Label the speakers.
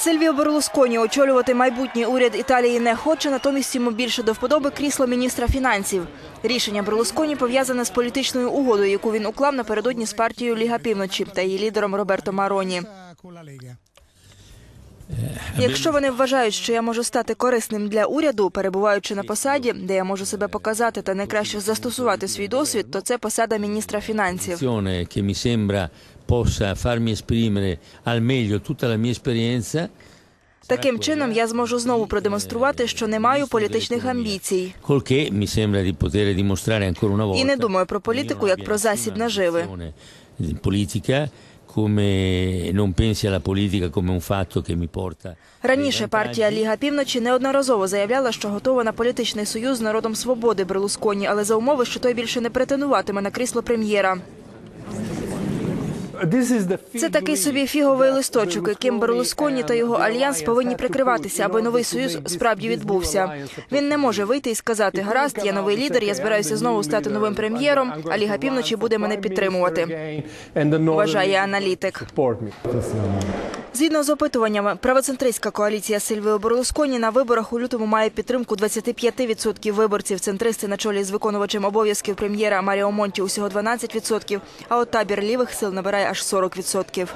Speaker 1: Сильвіо Берлусконі очолювати майбутній уряд Італії не хоче, натомість йому більше до вподоби крісло міністра фінансів. Рішення Берлусконі пов'язане з політичною угодою, яку він уклав напередодні з партією Ліга Півночі та її лідером Роберто Мароні. Якщо вони вважають, що я можу стати корисним для уряду, перебуваючи на посаді, де я можу себе показати та найкраще застосувати свій досвід, то це посада міністра фінансів.
Speaker 2: possa farmi esprimere al meglio tutta la mia esperienza,
Speaker 1: Таким чином я зможу знову продемонструвати, що не маю політичних амбіцій. І не думаю про політику як про засіб наживи.
Speaker 2: Nessuna politica come non pensi alla politica come un fatto che mi porta
Speaker 1: Раніше партія Ліга Півночі неодноразово заявляла, що готова на політичний союз з народом свободи Берлусконі, але за умови, що той більше не претендуватиме на крісло прем'єра. Це такий собі фіговий листочок, яким Берлусконі та його альянс повинні прикриватися, аби новий союз справді відбувся. Він не може вийти і сказати: гаразд, я новий лідер, я збираюся знову стати новим прем'єром, а Ліга Півночі буде мене підтримувати. Вважає аналітик. Згідно з опитуваннями, правоцентристська коаліція Сильвіо Берлусконі на виборах у лютому має підтримку 25% виборців. Центристи на чолі з виконувачем обов'язків прем'єра Маріо Монті усього 12%, а от табір лівих сил набирає аж 40%.